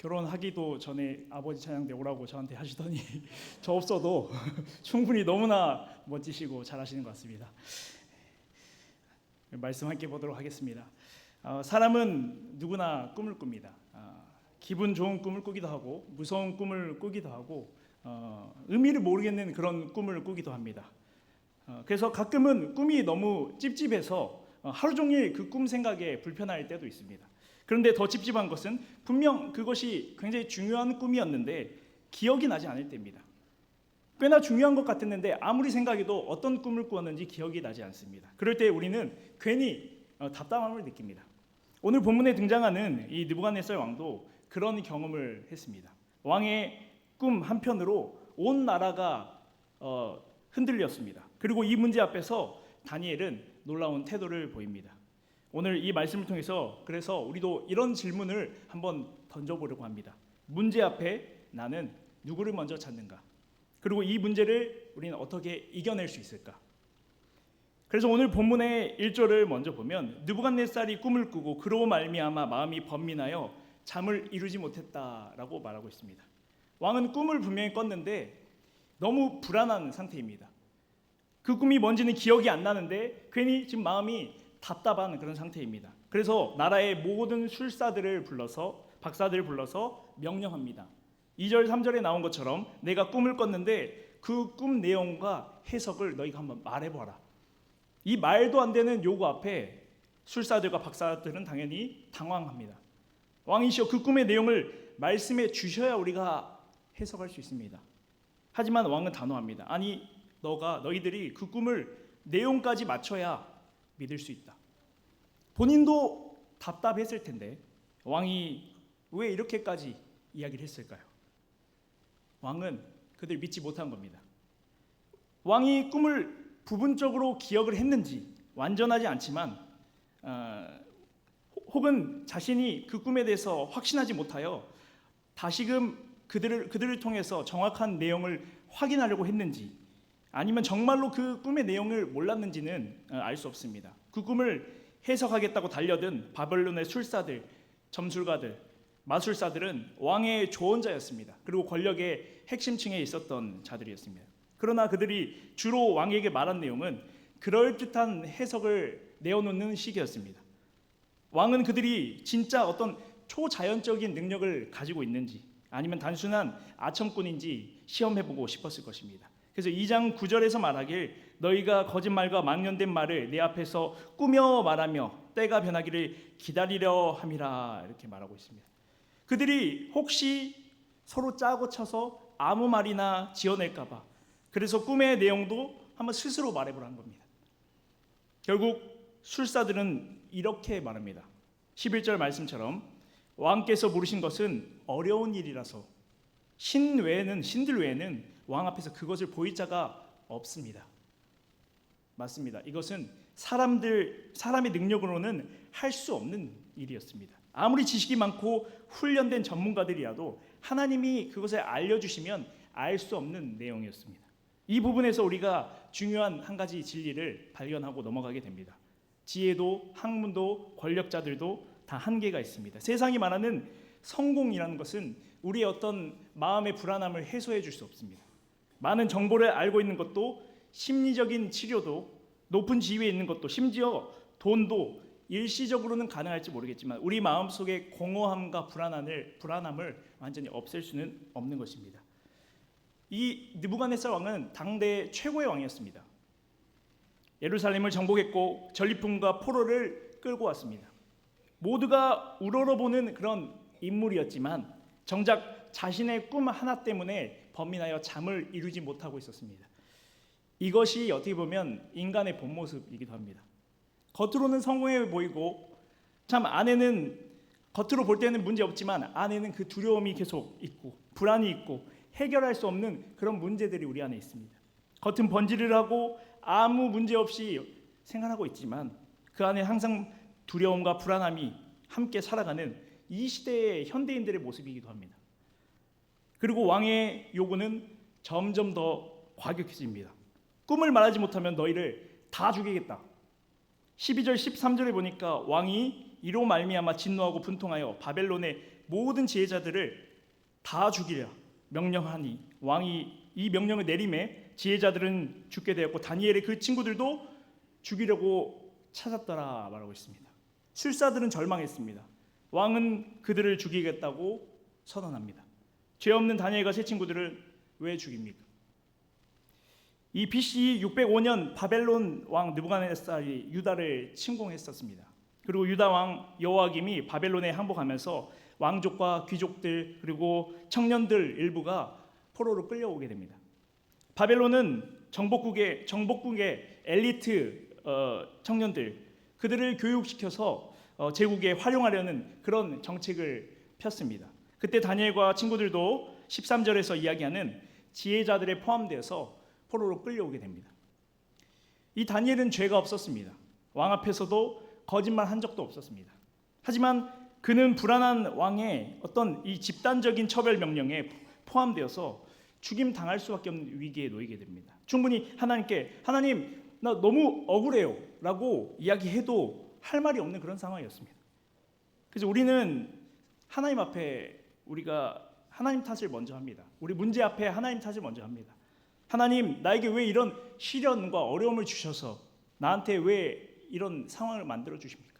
결혼하기도 전에 아버지 찬양대 오라고 저한테 하시더니 저 없어도 충분히 너무나 멋지시고 잘하시는 것 같습니다. 말씀 함께 보도록 하겠습니다. 어, 사람은 누구나 꿈을 꿉니다. 아, 기분 좋은 꿈을 꾸기도 하고 무서운 꿈을 꾸기도 하고 어, 의미를 모르겠는 그런 꿈을 꾸기도 합니다. 어, 그래서 가끔은 꿈이 너무 찝찝해서 어, 하루 종일 그 꿈 생각에 불편할 때도 있습니다. 그런데 더 찝찝한 것은 분명 그것이 굉장히 중요한 꿈이었는데 기억이 나지 않을 때입니다. 꽤나 중요한 것 같았는데 아무리 생각해도 어떤 꿈을 꾸었는지 기억이 나지 않습니다. 그럴 때 우리는 괜히 어, 답답함을 느낍니다. 오늘 본문에 등장하는 이 느부갓네살 왕도 그런 경험을 했습니다. 왕의 꿈 한편으로 온 나라가 어, 흔들렸습니다. 그리고 이 문제 앞에서 다니엘은 놀라운 태도를 보입니다. 오늘 이 말씀을 통해서 그래서 우리도 이런 질문을 한번 던져보려고 합니다. 문제 앞에 나는 누구를 먼저 찾는가? 그리고 이 문제를 우리는 어떻게 이겨낼 수 있을까? 그래서 오늘 본문의 1절을 먼저 보면 느부갓네살이 꿈을 꾸고 그로 말미암아 마음이 번민하여 잠을 이루지 못했다라고 말하고 있습니다. 왕은 꿈을 분명히 꿨는데 너무 불안한 상태입니다. 그 꿈이 뭔지는 기억이 안 나는데 괜히 지금 마음이 답답한 그런 상태입니다. 그래서 나라의 모든 술사들을 불러서 박사들을 불러서 명령합니다. 2절 3절에 나온 것처럼 내가 꿈을 꿨는데 그 꿈 내용과 해석을 너희가 한번 말해 보라. 이 말도 안 되는 요구 앞에 술사들과 박사들은 당연히 당황합니다. 왕이시여 그 꿈의 내용을 말씀해 주셔야 우리가 해석할 수 있습니다. 하지만 왕은 단호합니다. 아니 너가 너희들이 그 꿈을 내용까지 맞춰야 믿을 수 있다. 본인도 답답했을 텐데 왕이 왜 이렇게까지 이야기를 했을까요? 왕은 그들 믿지 못한 겁니다. 왕이 꿈을 부분적으로 기억을 했는지 완전하지 않지만 어, 혹은 자신이 그 꿈에 대해서 확신하지 못하여 다시금 그들을 그들을 통해서 정확한 내용을 확인하려고 했는지 아니면 정말로 그 꿈의 내용을 몰랐는지는 어, 알수 없습니다. 그 꿈을 해석하겠다고 달려든 바벨론의 술사들, 점술가들, 마술사들은 왕의 조언자였습니다. 그리고 권력의 핵심층에 있었던 자들이었습니다. 그러나 그들이 주로 왕에게 말한 내용은 그럴듯한 해석을 내어놓는 식이었습니다. 왕은 그들이 진짜 어떤 초자연적인 능력을 가지고 있는지 아니면 단순한 아첨꾼인지 시험해보고 싶었을 것입니다. 그래서 2장 9절에서 말하길 너희가 거짓말과 망령된 말을 내 앞에서 꾸며 말하며 때가 변하기를 기다리려 함이라 이렇게 말하고 있습니다. 그들이 혹시 서로 짜고 쳐서 아무 말이나 지어낼까봐 그래서 꿈의 내용도 한번 스스로 말해보라는 겁니다. 결국 술사들은 이렇게 말합니다. 11절 말씀처럼 왕께서 물으신 것은 어려운 일이라서 신 외에는 신들 외에는 왕 앞에서 그것을 보일 자가 없습니다. 맞습니다. 이것은 사람들 사람의 능력으로는 할 수 없는 일이었습니다. 아무리 지식이 많고 훈련된 전문가들이라도 하나님이 그것을 알려주시면 알 수 없는 내용이었습니다. 이 부분에서 우리가 중요한 한 가지 진리를 발견하고 넘어가게 됩니다. 지혜도 학문도 권력자들도 다 한계가 있습니다. 세상이 말하는 성공이라는 것은 우리의 어떤 마음의 불안함을 해소해 줄 수 없습니다. 많은 정보를 알고 있는 것도 심리적인 치료도 높은 지위에 있는 것도 심지어 돈도 일시적으로는 가능할지 모르겠지만 우리 마음속의 공허함과 불안함을 불안함을 완전히 없앨 수는 없는 것입니다. 이 느부갓네살 왕은 당대 최고의 왕이었습니다. 예루살렘을 정복했고 전리품과 포로를 끌고 왔습니다. 모두가 우러러보는 그런 인물이었지만 정작 자신의 꿈 하나 때문에 범인하여 잠을 이루지 못하고 있었습니다. 이것이 어떻게 보면 인간의 본 모습이기도 합니다. 겉으로는 성공해 보이고 참 안에는 겉으로 볼 때는 문제 없지만 안에는 그 두려움이 계속 있고 불안이 있고 해결할 수 없는 그런 문제들이 우리 안에 있습니다. 겉은 번지를 하고 아무 문제 없이 생활하고 있지만 그 안에 항상 두려움과 불안함이 함께 살아가는 이 시대의 현대인들의 모습이기도 합니다. 그리고 왕의 요구는 점점 더 과격해집니다. 꿈을 말하지 못하면 너희를 다 죽이겠다. 12절 13절에 보니까 왕이 이로 말미암아 진노하고 분통하여 바벨론의 모든 지혜자들을 다 죽이려 명령하니 왕이 이 명령을 내림에 지혜자들은 죽게 되었고 다니엘의 그 친구들도 죽이려고 찾았더라 말하고 있습니다. 술사들은 절망했습니다. 왕은 그들을 죽이겠다고 선언합니다. 죄 없는 다니엘과 세 친구들을 왜 죽입니까? 이 BC 605년 바벨론 왕 느부갓네살이 유다를 침공했었습니다. 그리고 유다 왕 여호와김이 바벨론에 항복하면서 왕족과 귀족들 그리고 청년들 일부가 포로로 끌려오게 됩니다. 바벨론은 정복국의 정복국의 엘리트 어, 청년들 그들을 교육시켜서 어, 제국에 활용하려는 그런 정책을 폈습니다. 그때 다니엘과 친구들도 13절에서 이야기하는 지혜자들에 포함되어서 포로로 끌려오게 됩니다. 이 다니엘은 죄가 없었습니다. 왕 앞에서도 거짓말 한 적도 없었습니다. 하지만 그는 불안한 왕의 어떤 이 집단적인 처벌 명령에 포함되어서 죽임 당할 수밖에 없는 위기에 놓이게 됩니다. 충분히 하나님께 하나님 나 너무 억울해요라고 이야기해도 할 말이 없는 그런 상황이었습니다. 그래서 우리는 하나님 앞에 우리가 하나님 탓을 먼저 합니다. 우리 문제 앞에 하나님 탓을 먼저 합니다. 하나님 나에게 왜 이런 시련과 어려움을 주셔서 나한테 왜 이런 상황을 만들어 주십니까?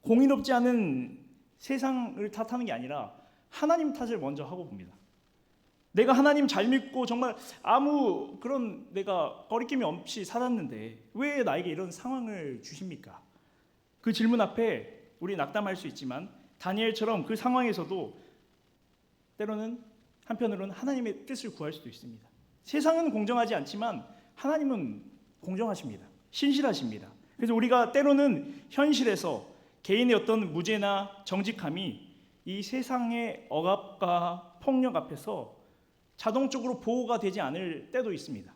공의롭지 않은 세상을 탓하는 게 아니라 하나님 탓을 먼저 하고 봅니다. 내가 하나님 잘 믿고 정말 아무 그런 내가 거리낌이 없이 살았는데 왜 나에게 이런 상황을 주십니까? 그 질문 앞에 우리 낙담할 수 있지만 다니엘처럼 그 상황에서도 때로는 한편으로는 하나님의 뜻을 구할 수도 있습니다. 세상은 공정하지 않지만 하나님은 공정하십니다. 신실하십니다. 그래서 우리가 때로는 현실에서 개인의 어떤 무죄나 정직함이 이 세상의 억압과 폭력 앞에서 자동적으로 보호가 되지 않을 때도 있습니다.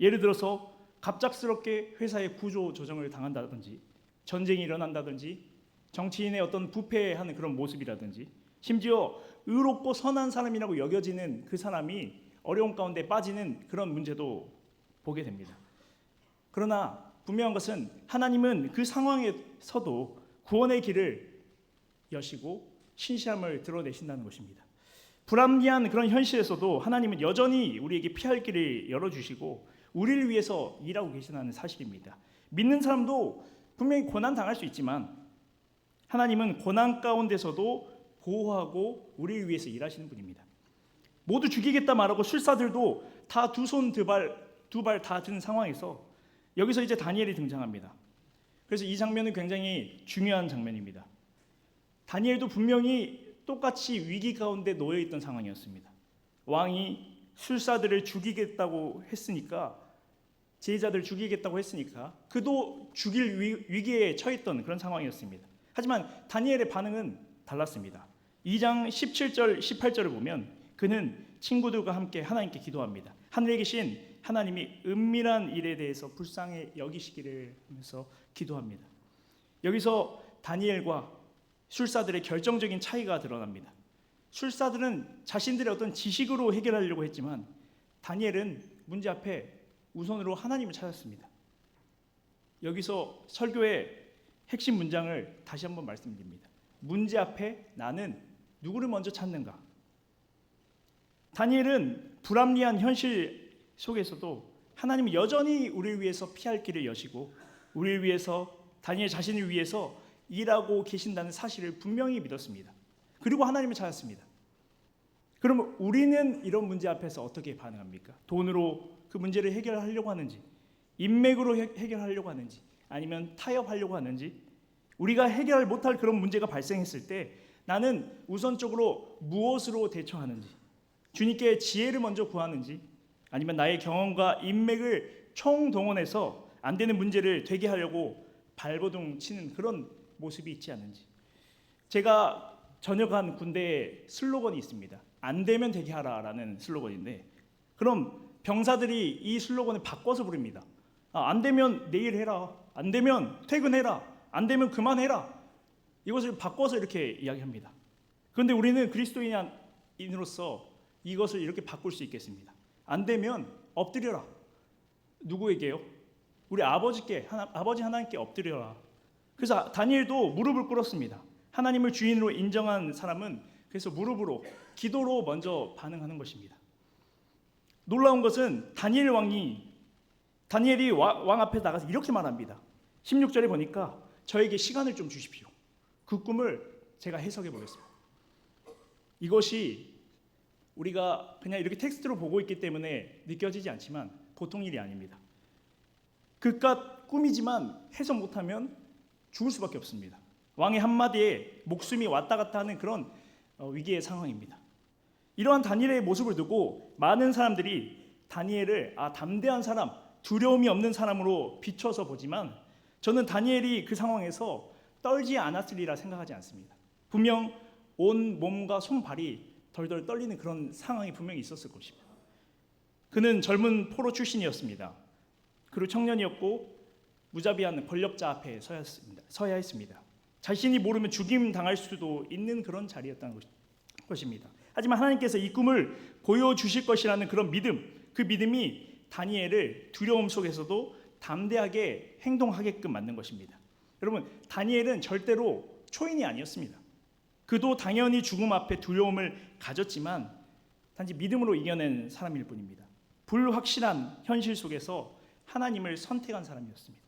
예를 들어서 갑작스럽게 회사에 구조 조정을 당한다든지 전쟁이 일어난다든지 정치인의 어떤 부패하는 그런 모습이라든지 심지어 의롭고 선한 사람이라고 여겨지는 그 사람이 어려움 가운데 빠지는 그런 문제도 보게 됩니다. 그러나 분명한 것은 하나님은 그 상황에서도 구원의 길을 여시고 신실함을 드러내신다는 것입니다. 불합리한 그런 현실에서도 하나님은 여전히 우리에게 피할 길을 열어주시고 우리를 위해서 일하고 계시다는 사실입니다. 믿는 사람도 분명히 고난 당할 수 있지만 하나님은 고난 가운데서도 보호하고 우리를 위해서 일하시는 분입니다. 모두 죽이겠다 말하고 술사들도 다 두 손 두 발 두 발 다 든 상황에서 여기서 이제 다니엘이 등장합니다. 그래서 이 장면은 굉장히 중요한 장면입니다. 다니엘도 분명히 똑같이 위기 가운데 놓여 있던 상황이었습니다. 왕이 술사들을 죽이겠다고 했으니까 제자들 죽이겠다고 했으니까 그도 죽일 위, 기에 처했던 그런 상황이었습니다. 하지만 다니엘의 반응은 달랐습니다. 2장 17절 18절을 보면 그는 친구들과 함께 하나님께 기도합니다. 하늘에 계신 하나님이 은밀한 일에 대해서 불쌍히 여기시기를 하면서 기도합니다. 여기서 다니엘과 술사들의 결정적인 차이가 드러납니다. 술사들은 자신들의 어떤 지식으로 해결하려고 했지만 다니엘은 문제 앞에 우선으로 하나님을 찾았습니다. 여기서 설교의 핵심 문장을 다시 한번 말씀드립니다. 문제 앞에 나는 누구를 먼저 찾는가? 다니엘은 불합리한 현실 속에서도 하나님은 여전히 우리를 위해서 피할 길을 여시고 우리를 위해서 다니엘 자신을 위해서 일하고 계신다는 사실을 분명히 믿었습니다. 그리고 하나님을 찾았습니다. 그럼 우리는 이런 문제 앞에서 어떻게 반응합니까? 돈으로 그 문제를 해결하려고 하는지, 인맥으로 해결하려고 하는지, 아니면 타협하려고 하는지, 우리가 해결 못할 그런 문제가 발생했을 때 나는 우선적으로 무엇으로 대처하는지, 주님께 지혜를 먼저 구하는지, 아니면 나의 경험과 인맥을 총동원해서 안 되는 문제를 되게 하려고 발버둥 치는 그런 모습이 있지 않은지. 제가 전역한 군대에 슬로건이 있습니다. 안 되면 되게 하라라는 슬로건인데 그럼 병사들이 이 슬로건을 바꿔서 부릅니다. 아, 안 되면 내일 해라. 안 되면 퇴근해라. 안 되면 그만해라. 이것을 바꿔서 이렇게 이야기합니다. 그런데 우리는 그리스도인으로서 이것을 이렇게 바꿀 수 있겠습니다. 안 되면 엎드려라. 누구에게요? 우리 아버지께 하나, 아버지 하나님께 엎드려라. 그래서 다니엘도 무릎을 꿇었습니다. 하나님을 주인으로 인정한 사람은 그래서 무릎으로 기도로 먼저 반응하는 것입니다. 놀라운 것은 다니엘 왕이 다니엘이 와- 왕 앞에 나가서 이렇게 말합니다. 16절에 보니까 저에게 시간을 좀 주십시오. 그 꿈을 제가 해석해 보겠습니다. 이것이 우리가 그냥 이렇게 텍스트로 보고 있기 때문에 느껴지지 않지만 보통 일이 아닙니다. 그깟 꿈이지만 해석 못하면 죽을 수밖에 없습니다. 왕의 한마디에 목숨이 왔다 갔다 하는 그런 어, 위기의 상황입니다. 이러한 다니엘의 모습을 두고 많은 사람들이 다니엘을 아 담대한 사람, 두려움이 없는 사람으로 비춰서 보지만 저는 다니엘이 그 상황에서 떨지 않았으리라 생각하지 않습니다. 분명 온 몸과 손발이 덜덜 떨리는 그런 상황이 분명히 있었을 것입니다. 그는 젊은 포로 출신이었습니다. 그리고 청년이었고 무자비한 권력자 앞에 서야 했습니다. 서야 했습니다. 자신이 모르면 죽임 당할 수도 있는 그런 자리였다는 것- 것입니다. 하지만 하나님께서 이 꿈을 보여 주실 것이라는 그런 믿음, 그 믿음이 다니엘을 두려움 속에서도 담대하게 행동하게끔 만든 것입니다. 여러분, 다니엘은 절대로 초인이 아니었습니다. 그도 당연히 죽음 앞에 두려움을 가졌지만 단지 믿음으로 이겨낸 사람일 뿐입니다. 불확실한 현실 속에서 하나님을 선택한 사람이었습니다.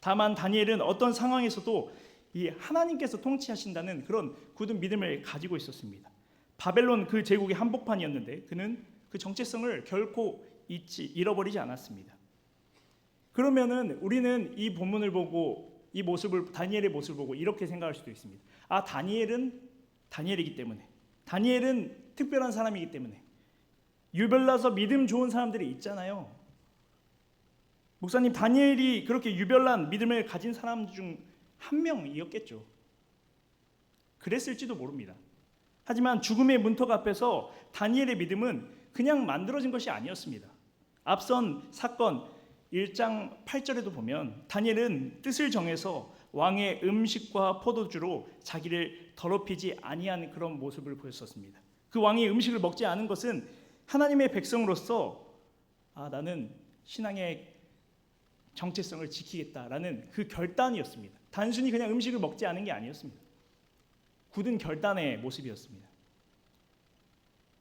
다만 다니엘은 어떤 상황에서도 이 하나님께서 통치하신다는 그런 굳은 믿음을 가지고 있었습니다. 바벨론 그 제국의 한복판이었는데 그는 그 정체성을 결코 잊지 잃어버리지 않았습니다. 그러면은 우리는 이 본문을 보고 이 모습을 다니엘의 모습을 보고 이렇게 생각할 수도 있습니다. 아 다니엘은 다니엘이기 때문에 다니엘은 특별한 사람이기 때문에 유별나서 믿음 좋은 사람들이 있잖아요. 목사님 다니엘이 그렇게 유별난 믿음을 가진 사람 중 한 명이었겠죠. 그랬을지도 모릅니다. 하지만 죽음의 문턱 앞에서 다니엘의 믿음은 그냥 만들어진 것이 아니었습니다. 앞선 사건 1장 8절에도 보면 다니엘은 뜻을 정해서 왕의 음식과 포도주로 자기를 더럽히지 아니한 그런 모습을 보였었습니다. 그 왕이 음식을 먹지 않은 것은 하나님의 백성으로서 아 나는 신앙의 정체성을 지키겠다라는 그 결단이었습니다. 단순히 그냥 음식을 먹지 않은 게 아니었습니다. 굳은 결단의 모습이었습니다.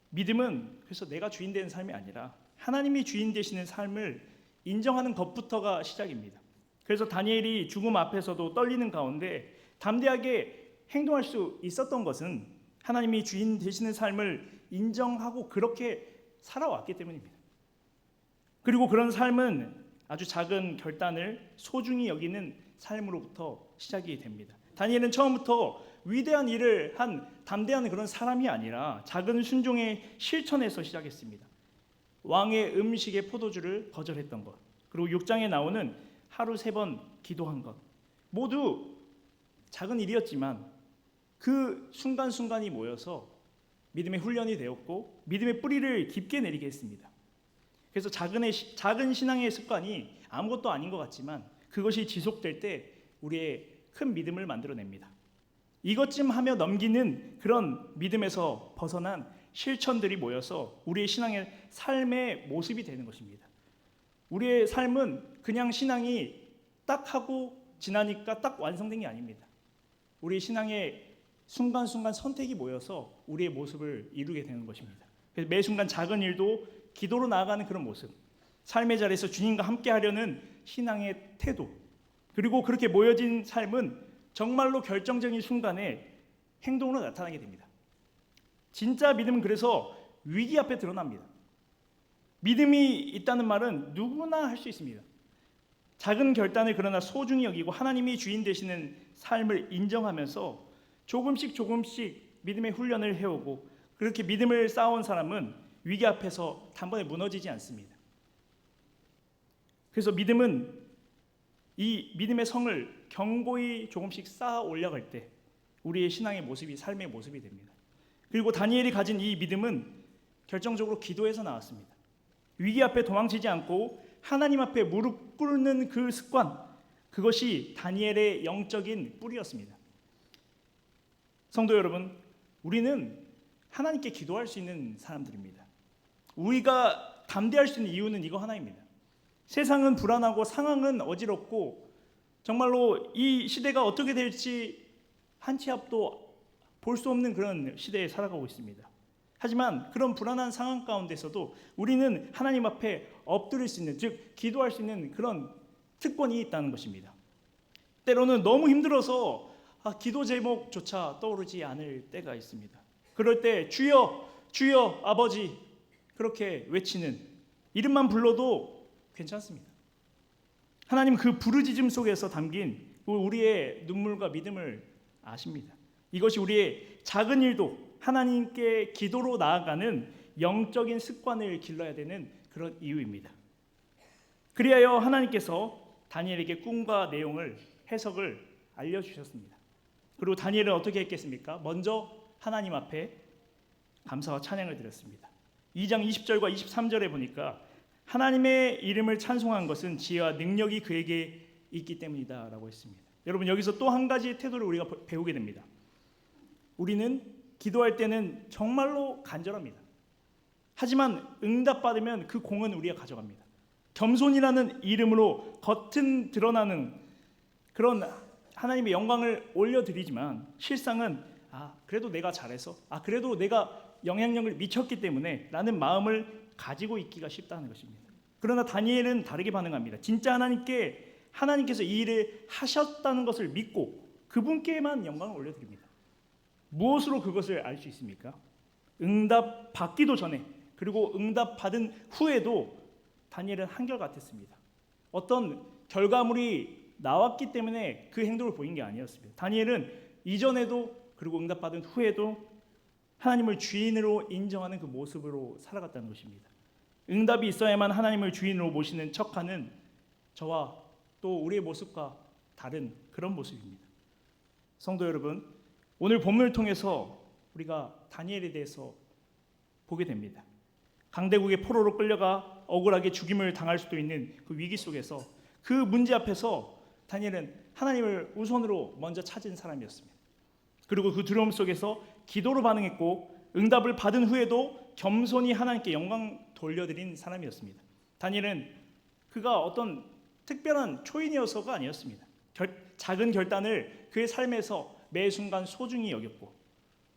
믿음은 그래서 내가 주인 되는 삶이 아니라 하나님이 주인 되시는 삶을 인정하는 것부터가 시작입니다. 그래서 다니엘이 죽음 앞에서도 떨리는 가운데 담대하게 행동할 수 있었던 것은 하나님이 주인 되시는 삶을 인정하고 그렇게 살아왔기 때문입니다. 그리고 그런 삶은 아주 작은 결단을 소중히 여기는 삶으로부터 시작이 됩니다. 다니엘은 처음부터 위대한 일을 한 담대한 그런 사람이 아니라 작은 순종의 실천에서 시작했습니다. 왕의 음식의 포도주를 거절했던 것, 그리고 6장에 나오는 하루 세 번 기도한 것, 모두 작은 일이었지만 그 순간순간이 모여서 믿음의 훈련이 되었고 믿음의 뿌리를 깊게 내리게 했습니다. 그래서 작은 작은 신앙의 습관이 아무것도 아닌 것 같지만 그것이 지속될 때 우리의 큰 믿음을 만들어냅니다. 이것쯤 하며 넘기는 그런 믿음에서 벗어난 실천들이 모여서 우리의 신앙의 삶의 모습이 되는 것입니다. 우리의 삶은 그냥 신앙이 딱 하고 지나니까 딱 완성된 게 아닙니다. 우리의 신앙의 순간순간 선택이 모여서 우리의 모습을 이루게 되는 것입니다. 그래서 매 순간 작은 일도 기도로 나아가는 그런 모습, 삶의 자리에서 주님과 함께 하려는 신앙의 태도, 그리고 그렇게 모여진 삶은 정말로 결정적인 순간에 행동으로 나타나게 됩니다. 진짜 믿음은 그래서 위기 앞에 드러납니다. 믿음이 있다는 말은 누구나 할 수 있습니다. 작은 결단을 그러나 소중히 여기고 하나님이 주인 되시는 삶을 인정하면서 조금씩 조금씩 믿음의 훈련을 해오고 그렇게 믿음을 쌓아온 사람은 위기 앞에서 단번에 무너지지 않습니다. 그래서 믿음은 이 믿음의 성을 경고히 조금씩 쌓아 올려갈 때 우리의 신앙의 모습이 삶의 모습이 됩니다. 그리고 다니엘이 가진 이 믿음은 결정적으로 기도에서 나왔습니다. 위기 앞에 도망치지 않고 하나님 앞에 무릎 꿇는 그 습관, 그것이 다니엘의 영적인 뿌리였습니다. 성도 여러분, 우리는 하나님께 기도할 수 있는 사람들입니다. 우리가 담대할 수 있는 이유는 이거 하나입니다. 세상은 불안하고 상황은 어지럽고 정말로 이 시대가 어떻게 될지 한 치 앞도 볼 수 없는 그런 시대에 살아가고 있습니다. 하지만 그런 불안한 상황 가운데서도 우리는 하나님 앞에 엎드릴 수 있는 즉 기도할 수 있는 그런 특권이 있다는 것입니다. 때로는 너무 힘들어서 아, 기도 제목조차 떠오르지 않을 때가 있습니다. 그럴 때 주여 주여 아버지 그렇게 외치는 이름만 불러도 괜찮습니다. 하나님 그 부르짖음 속에서 담긴 우리의 눈물과 믿음을 아십니다. 이것이 우리의 작은 일도 하나님께 기도로 나아가는 영적인 습관을 길러야 되는 그런 이유입니다. 그리하여 하나님께서 다니엘에게 꿈과 내용을 해석을 알려주셨습니다. 그리고 다니엘은 어떻게 했겠습니까? 먼저 하나님 앞에 감사와 찬양을 드렸습니다. 2장 20절과 23절에 보니까 하나님의 이름을 찬송한 것은 지혜와 능력이 그에게 있기 때문이다라고 했습니다. 여러분 여기서 또 한 가지 태도를 우리가 배우게 됩니다. 우리는 기도할 때는 정말로 간절합니다. 하지만 응답받으면 그 공은 우리가 가져갑니다. 겸손이라는 이름으로 겉은 드러나는 그런 하나님의 영광을 올려드리지만 실상은 아 그래도 내가 잘해서 아 그래도 내가 영향력을 미쳤기 때문에 라는 마음을 가지고 있기가 쉽다는 것입니다. 그러나 다니엘은 다르게 반응합니다. 진짜 하나님께 하나님께서 이 일을 하셨다는 것을 믿고 그분께만 영광을 올려드립니다. 무엇으로 그것을 알 수 있습니까? 응답 받기도 전에 그리고 응답 받은 후에도 다니엘은 한결같았습니다. 어떤 결과물이 나왔기 때문에 그 행동을 보인 게 아니었습니다. 다니엘은 이전에도 그리고 응답받은 후에도 하나님을 주인으로 인정하는 그 모습으로 살아갔다는 것입니다. 응답이 있어야만 하나님을 주인으로 모시는 척하는 저와 또 우리의 모습과 다른 그런 모습입니다. 성도 여러분, 오늘 본문을 통해서 우리가 다니엘에 대해서 보게 됩니다. 강대국의 포로로 끌려가 억울하게 죽임을 당할 수도 있는 그 위기 속에서 그 문제 앞에서 다니엘은 하나님을 우선으로 먼저 찾은 사람이었습니다. 그리고 그 두려움 속에서 기도로 반응했고 응답을 받은 후에도 겸손히 하나님께 영광 돌려드린 사람이었습니다. 다니엘은 그가 어떤 특별한 초인이어서가 아니었습니다. 결, 작은 결단을 그의 삶에서 매 순간 소중히 여겼고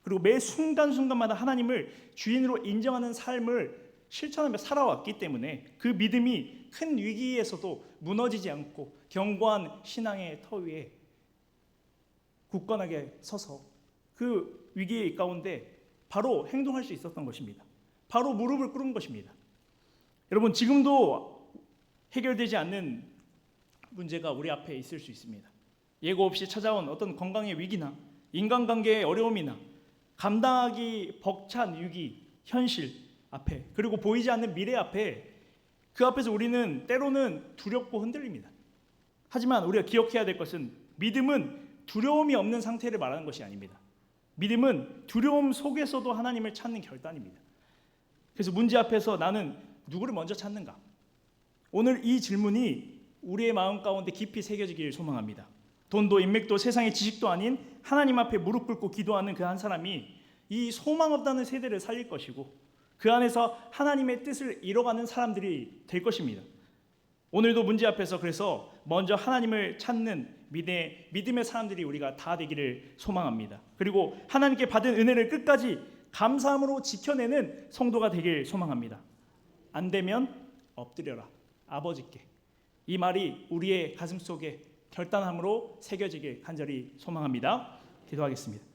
그리고 매 순간순간마다 하나님을 주인으로 인정하는 삶을 실천하며 살아왔기 때문에 그 믿음이 큰 위기에서도 무너지지 않고 견고한 신앙의 터 위에 굳건하게 서서 그 위기 가운데 바로 행동할 수 있었던 것입니다. 바로 무릎을 꿇은 것입니다. 여러분 지금도 해결되지 않는 문제가 우리 앞에 있을 수 있습니다. 예고 없이 찾아온 어떤 건강의 위기나 인간관계의 어려움이나 감당하기 벅찬 위기, 현실 앞에 그리고 보이지 않는 미래 앞에 그 앞에서 우리는 때로는 두렵고 흔들립니다. 하지만 우리가 기억해야 될 것은 믿음은 두려움이 없는 상태를 말하는 것이 아닙니다. 믿음은 두려움 속에서도 하나님을 찾는 결단입니다. 그래서 문제 앞에서 나는 누구를 먼저 찾는가? 오늘 이 질문이 우리의 마음 가운데 깊이 새겨지기를 소망합니다. 돈도 인맥도 세상의 지식도 아닌 하나님 앞에 무릎 꿇고 기도하는 그 한 사람이 이 소망 없다는 세대를 살릴 것이고 그 안에서 하나님의 뜻을 이뤄가는 사람들이 될 것입니다. 오늘도 문제 앞에서 그래서 먼저 하나님을 찾는 믿음의, 믿음의 사람들이 우리가 다 되기를 소망합니다. 그리고 하나님께 받은 은혜를 끝까지 감사함으로 지켜내는 성도가 되길 소망합니다. 안 되면 엎드려라 아버지께 이 말이 우리의 가슴 속에 결단함으로 새겨지길 간절히 소망합니다. 기도하겠습니다.